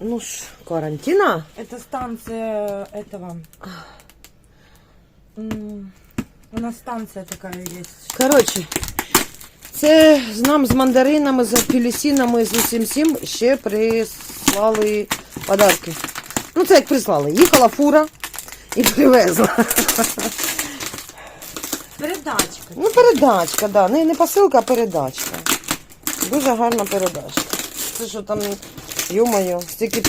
Ну ж, карантина. Это станция этого. У нас станция такая есть. Коротше, це з нам з мандаринами, з апельсинами, з усім всім ще прислали подарки. Ну, це як прислали. Їхала фура і привезла. Передачка. Ну, передачка, да. Не, не посилка, а передачка. Дуже гарна передачка. Це що там, йо-моє, стільки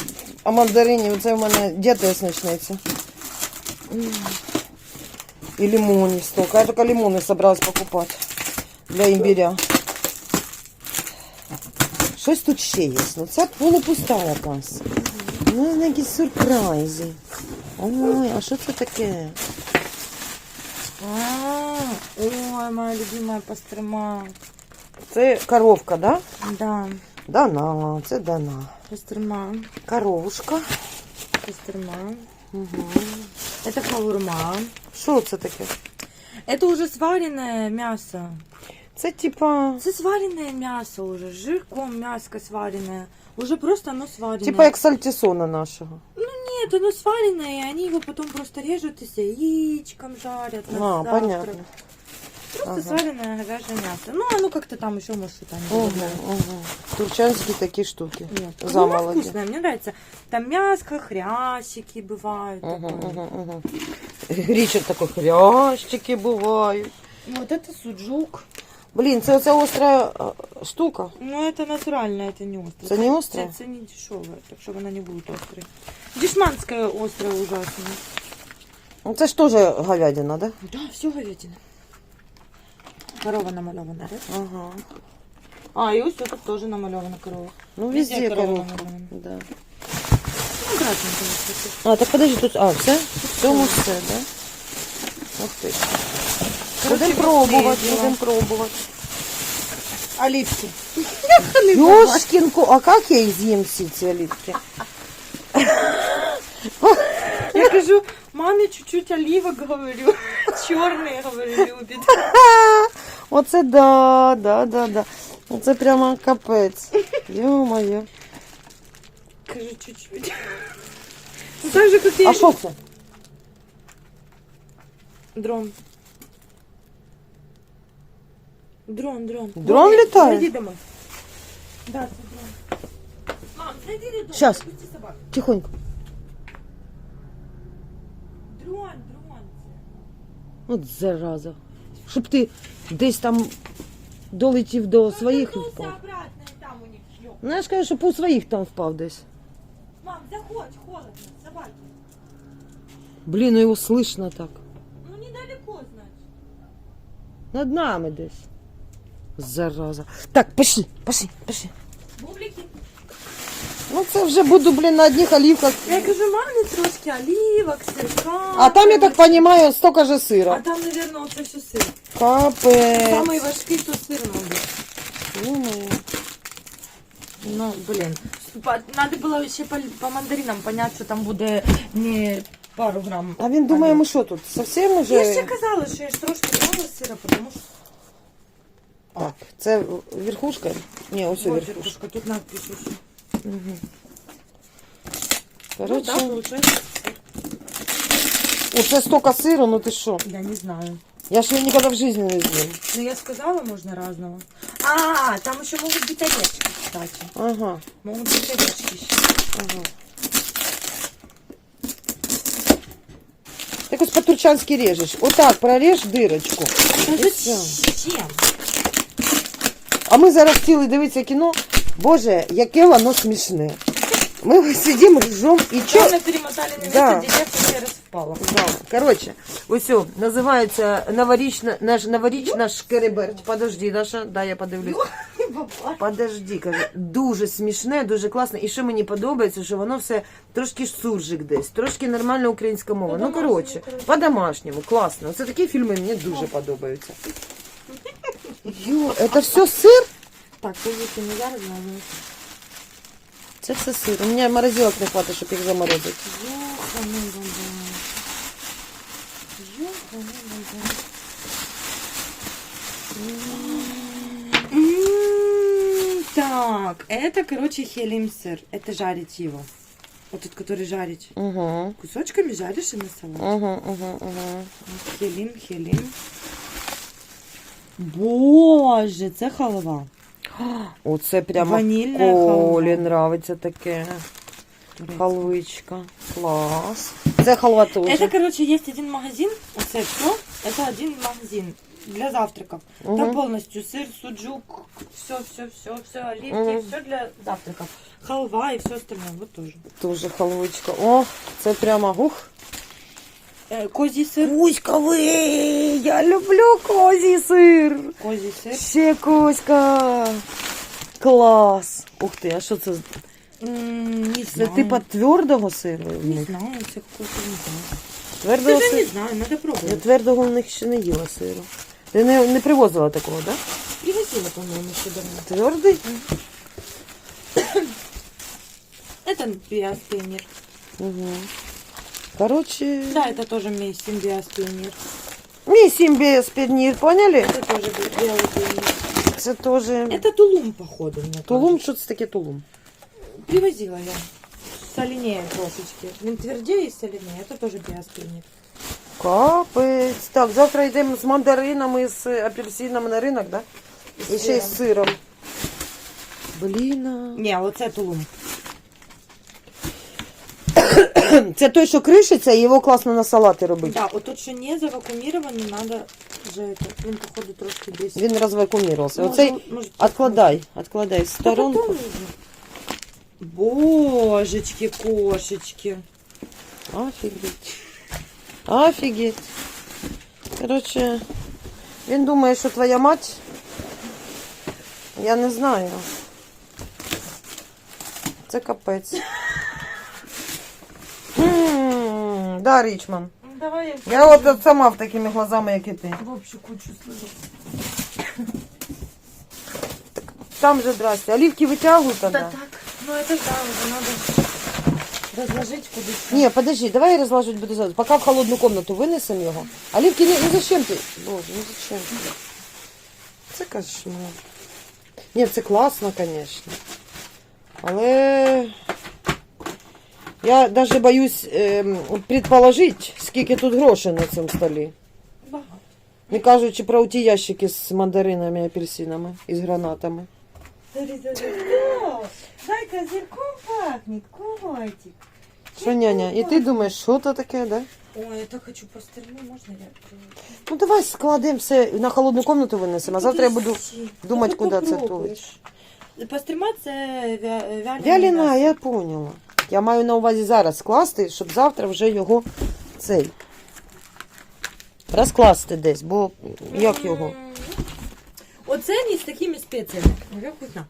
а мандаринів, це в мене діти почнеться. М. І лимонів столько. Я тільки лимони собралась покупати для імбиря. Щось тут ще є. Ну це полупуста якась. Ну, якісь сюрпризи. Ой, а що це таке? А, Ой, моя любимая пастерма. Це коровка, да? Да, Дана, це дана. пастерма. Коровушка. Пастерма. Угу. Это шаурма. Що це таке? Это уже сваренное мясо. Це типа. Это сваренное мясо уже. Жирком мяско сваренное. Уже просто оно сваренное. Типа як сальтісона нашого. Нет, оно сваренное, и они его потом просто режут и с яичком жарят. А, завтрак. понятно. Просто Ага. сваренное говяжье мясо. Ну, оно как-то там еще, может, что-то они Угу, добавляют. угу. Турчанські такі штуки. Нет, ну, Замолоди. оно вкусное, мне нравится. Там мяско, хрящики бывают. Угу, такое. угу, угу. Гріча такі хрящики бувають. Вот это суджук. Блін, це оця остра е, штука. Ну, это натурально, это не острое. Це не остре? Это, не дешевое, так что она не будет острой. Дешманская острая ужасно. Ну, Це ж теж говядина, да? Да, все говядина. Корова намалевана, да? Ага. А, и вот тут тоже намалевана корова. Ну, Везде везде корова коровка. намальована. Да. Ну, красненькая. кстати. А, так подожди, тут. А, все? В цьому все, да? Ух ти. Короче, Будемо пробувати, вот эти будемо вот. пробувати. Оливки. Ёшкинку, а как я изъем все эти оливки? Я кажу, маме чуть-чуть оливок, говорю. Черные, говорю, любит. Оце да, да, да, да. Оце прямо капець. Ё-моє. Кажу, чуть-чуть. Ну, так же, как я... А що це? Дрон. Дрон, дрон. Дрон летает? Зайди домой. Да, это дрон. Мам, зайди. Щас. Пусти собак. Тихонько. Дрон, дрон. От зараза. Щоб ти десь там долетів до своїх і впав. обратно, и там у них. Ну, я ж кажу, щоб у своїх там впав десь. Мам, заходь, холодно, собаки. Блін, ну його слышно так. Ну, недалеко, значит. Над нами десь. Зараза. Так, пішли, пошли, пошли. Ну це вже буду, блін, на одних оливках. Я кажу, мамі трошки оливок, сирка. А там, я так розумію, столько же А там, наверное, оце все сир. Капець. Самий важкий то сир, мабуть. Думаю. Ну, блін. Надо було ще по, по мандаринам понять, що там буде не пару грам. А він думає, ми що тут? Совсем уже? Я ще казала, що я ж трошки брала сира, тому що Так, це верхушка? Ні, ось Ось верхушка. верхушка, тут надпись еще. Угу. Ну, Короче, да, получается. оце столько сиру, ну ти що? Я не знаю. Я ж його ніколи в житті не з'їм. Ну, я сказала, можно разного. А, там еще могут быть орешки, кстати. Ага, Могут быть орешки еще. ага. Так ось по-турчанськи режеш. Отак проріж дирочку. Ну, зачем? А ми зараз дивитися кіно. Боже, яке воно смішне. Ми сидимо, ржем і чо... Черно перемотали на Да. где я все распала. Да. Короче, ось називається новорічна, наш новорічна шкереберть. Подожди, Даша, да, я подивлюсь. Подожди, каже, дуже смішне, дуже класне. І що мені подобається, що воно все трошки суржик десь, трошки нормальна українська мова. Ну, коротше, коротше. по-домашньому, класно. Це такі фільми мені дуже подобаються. Йо, це все сир? Так, подождите, ну я размазываю. Це все сир. У мене морозилок не хватить, щоб їх заморозити. Ёханый бабай. Ёханый бабай. М, Так, это, короче, хелим сыр. Это жарить его. Вот тот, который жарить. Угу. Кусочками жаришь и на салат. Угу, угу, угу. Хелим, хелим. Боже, це халва. Оце прямо Ванільна Колі халва. нравиться таке. Халвичка. Клас. Це халва теж. Это, короче, есть один магазин. Вот это все. Это один магазин для завтраков. Там Мгм. полностью сыр, суджук, все, все, все, все, оливки, Мгм. все для завтраков. Халва и все остальное. Вот тоже. Дуже халвичка. О, це прямо ух. Э, козий сыр. Кузьковий! Я люблю козій сир. Козий сыр. Ще кузька. Клас. Ух ти, а що це? М, Не Це знаю. типа твердого сиру в Не них? знаю, це какой-то не знаю. Твердого Даже не сиру? знаю, надо Я пробовать. твердого в них ще не їла сиру. Ти не, не привозила такого, так? Да? Привозила, по-моему, еще давно. Твердий? Это биас пионер. Угу. Короче, Да, это тоже мейсин биас пионер. мій сімбіс піднір, поняли? Это тоже белый пионер. Це теж Это тулум, походу, мне тулум, кажется. що це таке тулум? Привозила я. Соленее трошечки. Він твердее и соленее. Это тоже биас пионер. Капець. Так, завтра йдемо з мандаринами, з апельсинами на ринок, да? І ще й з сиром. Блін. а. Не, оце тулум. Це той, що кришиться, і його класно на салати робити. Да, от тут, що не завакуумірований, надо вже это, він, походу, трошки десь. Він розвакуумірувався. Може, Оцей може, откладай, откладай в сторонку. потом. Божечки, кошечки. Офігеть. Офігеть. Коротше, він думає, що твоя мать. Я не знаю. Це капець. М, Да, Річман. Ну, Давай я Я от сама в такими глазами, як і ти. в общую кучу сложу. Там же здрасте. Оливки витягуй тоді. Да так, ну это да, уже надо разложить куда-то. Ні, подожди, давай я розложить буду зараз. Поки в холодну комнату винесемо його. Оливки, не, ну зачем ти? Боже, ну зачем ти? Це кошмар. Ні, це класно, звісно. Але я навіть боюсь ем, предположити, скільки тут грошей на цьому столі. Багато. Не кажучи про ті ящики з мандаринами, апельсинами і з гранатами. Дай козырьком пахнет, котик. Що, няня, і ти думаєш, що це таке, да? Ой, я так хочу пастерну, можно я? Ну давай складемо все на холодну комнату винесемо, а завтра я буду думати, куди це тулить. Пастерма це вя... вялене Вяліна, я поняла. Я маю на увазі зараз скласти, щоб завтра вже його цей. Розкласти десь, бо як його? Оце не з такими спеціями. Як вкусно.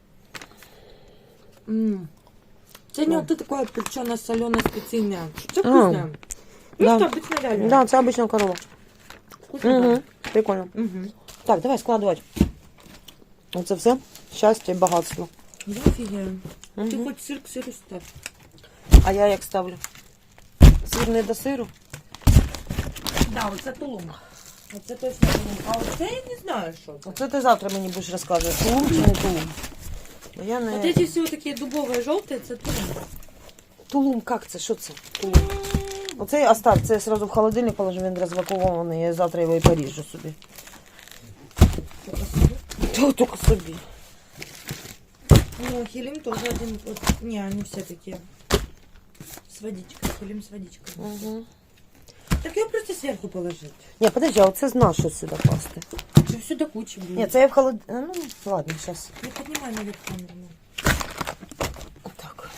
Це не Да. от таке печене солене спеційне. Це А, вкусно. Просто да. обычно вялене. Да, це обична корова. Вкусно. Угу. Прикольно. Угу. Так, давай складувати. Оце все. Щастя і багатство. Я офігею. Ти хоч сир к сиру став. А я як ставлю? Сир не до сиру? Да, оце тулум. Оце точно тулум. А оце я не знаю, що це. Оце ти завтра мені будеш розказувати, тулум чи не тулум. Бо Я не... Вот эти все такі дубові жовті, це тулум. Тулум, як це? Що це? Тулум. Оцей остав, це я сразу в холодильник положу, він розвакований, я завтра його і поріжу собі. То тільки собі. Ну, хилим тоже один. Вот, не, они все такие. С водичкой. Хилим с водичкой. Угу. Так его просто сверху положить. Ні, подожди, а оце з нашого сюди класти. Что все до кучи будет. Ні, це я в холод... а, Ну, ладно, зараз. Не поднимай наверх камеру. Так.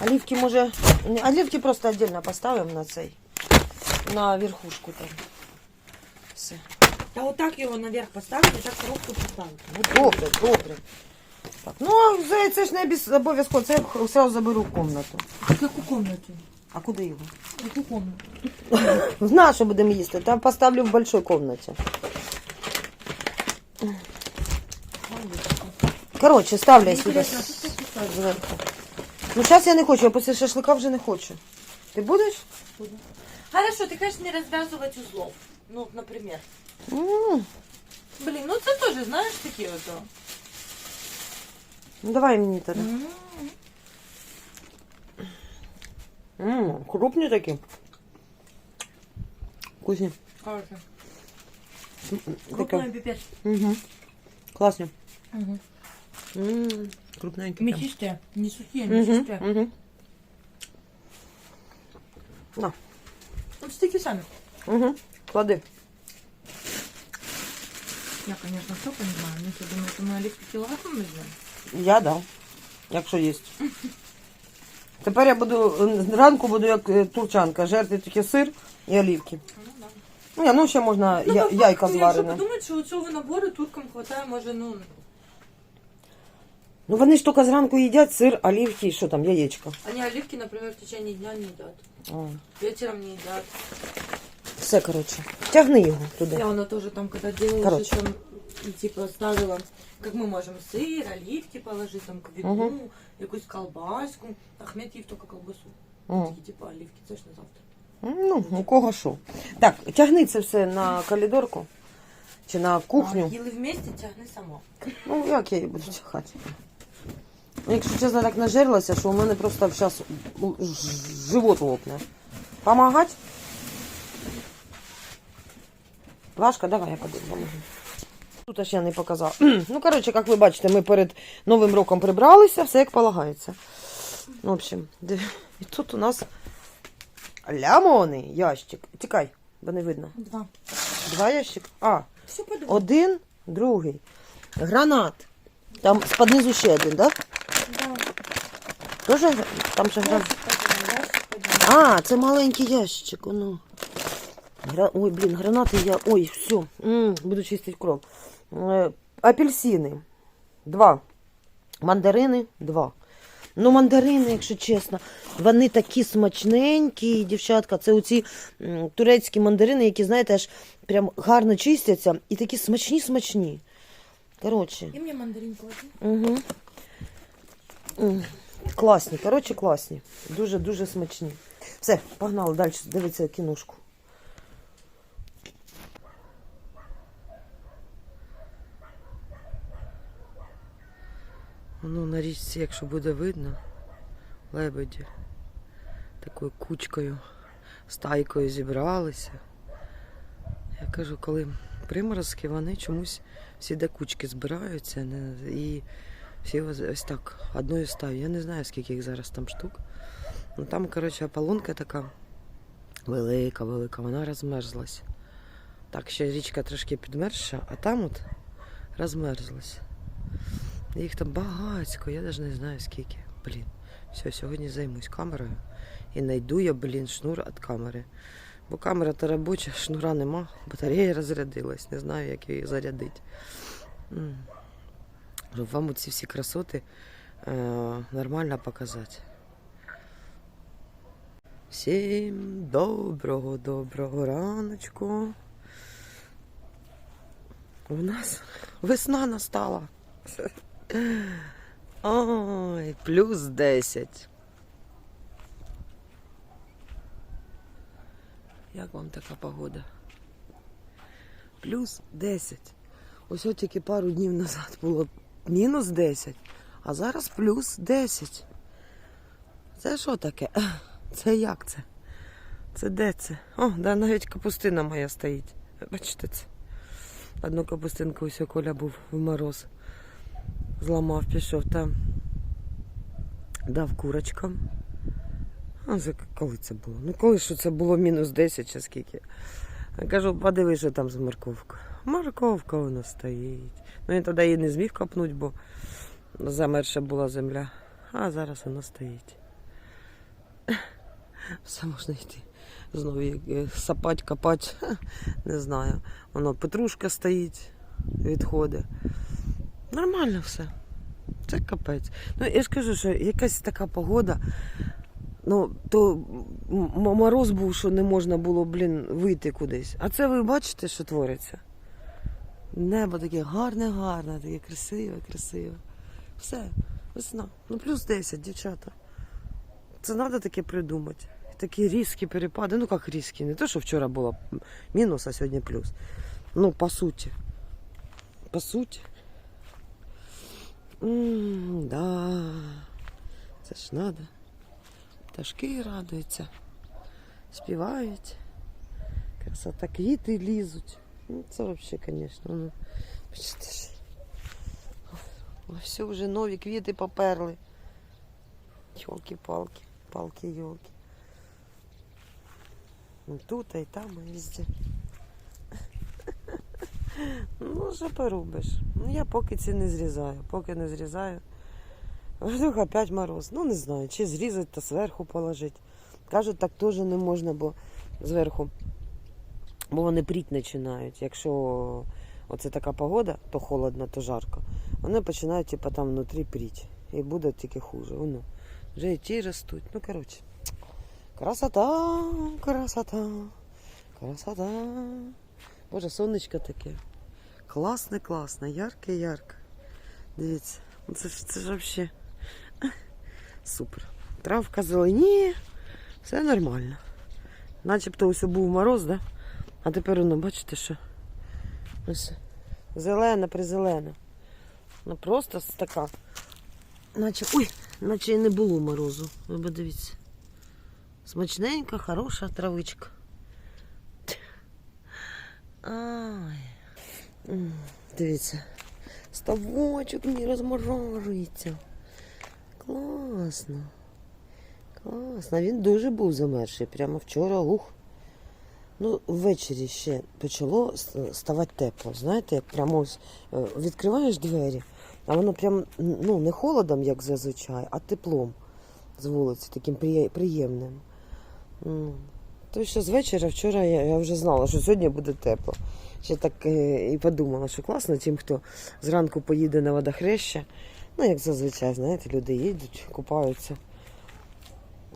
Оливки може... Ні, Оливки просто отдельно поставимо на цей. На верхушку там. Все. Да вот так его наверх поставить, и так коробку поставить. Ну, добре, добре. Так, ну, а це, це ж не обіс- обов'язково, це я сразу заберу в комнату. Какую комнату? А куди його? Какую комнату? В нашу будемо їсти, там поставлю в большой комнаті. Коротше, ставлю я сюди Интересно, а тут как поставить? зверху. Ну, зараз я не хочу, я після шашлика вже не хочу. Ти будеш? Хорошо, ты, конечно, не развязывать узлов. Ну, например. М, Блин, ну ты тоже знаешь такие вот. о. Ну давай мені тоді. М, Ммм, крупні такі. Вкусні. Хороший. Таке. Крупный пипец. Угу. Класні. Угу. Ммм, крупненькі. прям. Мясистые, не сухие, Мгм, мясистые. мгм. На, Вот стики сами. угу. Клади. Я, конечно, все понимаю, но я думаю, что мы оливки килограмм возьмем. Я да. Якщо є. Тепер я буду е, зранку буду як е, турчанка, жерти тільки сир і олівки. Ну, да. Ну, я, ну ще можна Ну, я, по яйка факту, Якщо подумати, що цього набору туркам хватає, може, ну, Ну вони ж тільки зранку їдять сир, олівки і що там, яєчко. они оливки, например, в течение дня не едят. Вечером не едят. все, коротше. Тягни його туди. Я она тоже там, когда делала, Короче. там, и, типа, ставила, как мы можем сыр, оливки положить, там, к вину, Мгм. якусь колбаску. Ахмед їв тільки колбасу. Мгм. Такі, типа, оливки, це ж на завтра. Ну, у кого що. Так, тягни це все на коридорку чи на кухню. А, їли вместе, тягни сама. Ну, як я її буду тягати? Якщо чесно, так нажерлася, що у мене просто зараз живот лопне. Помагати? Лашка, давай я подивлю, поможу. Тут аж я не показала. Ну, коротше, як ви бачите, ми перед Новим роком прибралися, все як полагається. В общем, і тут у нас лямони, ящик. Тікай, бо не видно. Два. Два ящик. А, Все один, другий. Гранат. Там з-під низу ще один, так? Да? Да. Тоже там ще гранат. А, це маленький ящик. Воно. Гра... Ой, блін, гранати я. Ой, все. м буду чистити кров. Е, апельсини. Два. Мандарини два. Ну, мандарини, якщо чесно, вони такі смачненькі, дівчатка. Це оці турецькі мандарини, які, знаєте, аж прям гарно чистяться і такі смачні-смачні. Коротше. І мені мандаринку один. Угу. Класні, коротше, класні. Дуже-дуже смачні. Все, погнали далі дивитися кіношку. Ну, на річці, якщо буде видно, лебеді такою кучкою, стайкою зібралися. Я кажу, коли приморозки, вони чомусь всі до кучки збираються і всі ось, так, одною стаю. Я не знаю, скільки їх зараз там штук. Ну там, коротше, ополонка така велика, велика, вона розмерзлась. Так, ще річка трошки підмерзша, а там от розмерзлась. Їх там багатько, я навіть не знаю скільки. Блін. Все, сьогодні займусь камерою. І знайду я, блін, шнур від камери. Бо камера то робоча, шнура нема, батарея розрядилась, не знаю, як її зарядити. Вам ці всі красоти е, нормально показати. Всім доброго, доброго раночку. У нас весна настала. Ой, плюс 10. Як вам така погода? Плюс 10. Ось от тільки пару днів назад було мінус 10, а зараз плюс 10. Це що таке? Це як це? Це де це? О, да, навіть капустина моя стоїть. Бачите це? Одну капустинку ось Коля був в мороз. Зламав, пішов там. Дав курочкам. А за коли це було? Ну коли що це було мінус 10 чи скільки. Я кажу, подиви, що там з морковкою. Морковка вона стоїть. Ну він тоді її не зміг копнути, бо замерша була земля. А зараз вона стоїть. Все можна йти. Знову її сапать, копать. Не знаю. Воно петрушка стоїть, відходить. Нормально все. Це капець. Ну, я ж кажу, що якась така погода. Ну, то мороз був, що не можна було, блін, вийти кудись. А це ви бачите, що твориться? Небо таке гарне, гарне, таке красиве, красиве. Все, весна. Ну, плюс 10, дівчата. Це треба таке придумати. Такі різкі перепади. Ну, як різкі, не то, що вчора було мінус, а сьогодні плюс. Ну, по суті. По суті. М, да. Це ж надо. Пташки радуються, співають. Красота, квіти лізуть. Ну, це взагалі, звісно. Ну. Все вже нові квіти поперли. Йолки-палки, палки-йолки. Ну, Тут, а й там, і везде. Ну, що поробиш? Ну, я поки ці не зрізаю. Поки не зрізаю. Вдруг опять мороз. Ну, не знаю, чи зрізати та зверху положити. Кажуть, так теж не можна, бо зверху. Бо вони пріть починають. Якщо оце така погода, то холодно, то жарко. Вони починають, типу, там внутрі пріть. І буде тільки хуже. Воно. Вже і ті ростуть. Ну, коротше. Красота, красота, красота. Боже, сонечко таке. Класне, класне, ярке, ярке. Дивіться, ну це ж це ж взагалі супер. Травка зеленіє, все нормально. Начебто ось був мороз, да? А тепер воно, бачите, що ось зелена, призелена. Ну просто така. Наче, ой, наче і не було морозу. Ви подивіться. Смачненька, хороша травичка. Ай. Дивіться. Ставочок не розморожується. Класно. Класно. Він дуже був замерзший. Прямо вчора ух. Ну, ввечері ще почало ставати тепло. Знаєте, як прямо ось е, відкриваєш двері, а воно прям ну, не холодом, як зазвичай, а теплом з вулиці, таким приємним. М. То що з вечора вчора я, я вже знала, що сьогодні буде тепло. Ще так е, і подумала, що класно тим, хто зранку поїде на водохреща. Ну, як зазвичай, знаєте, люди їдуть, купаються.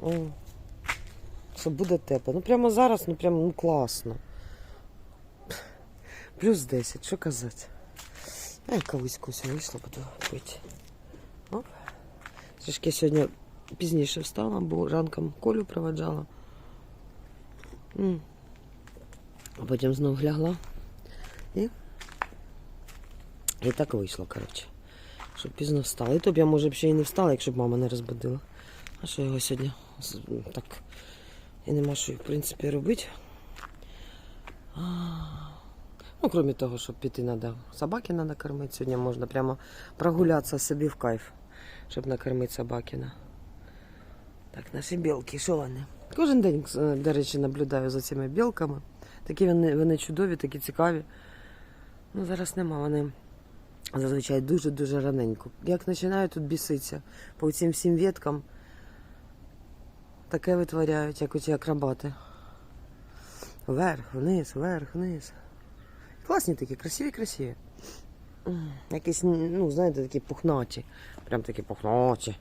М. Що буде тепло. Ну прямо зараз, ну прямо ну, класно. Плюс 10, що казати. А я кавуську вийшла, буду пити. Оп. Трішки сьогодні пізніше встала, бо ранком колю проведжала. А потім знов лягла. І, і так вийшло, коротше. Щоб пізно встала. І то б я, може, б ще й не встала, якщо б мама не розбудила. А що його сьогодні так і нема що, в принципі, робити. Ну, крім того, щоб піти треба. Собаки треба кормити. Сьогодні можна прямо прогулятися собі в кайф, щоб накормити собакіна. Так, наші білки, що вони? Кожен день, е, до речі, наблюдаю за цими білками. Такі вони, вони чудові, такі цікаві. Ну, зараз нема. Вони зазвичай дуже-дуже раненько. Як починають тут біситися по цим всім веткам, таке витворяють, як оці акробати. Вверх, вниз, вверх, вниз. Класні такі, красиві, красиві. Якісь, ну, знаєте, такі пухнаті. Прям такі пухнаті.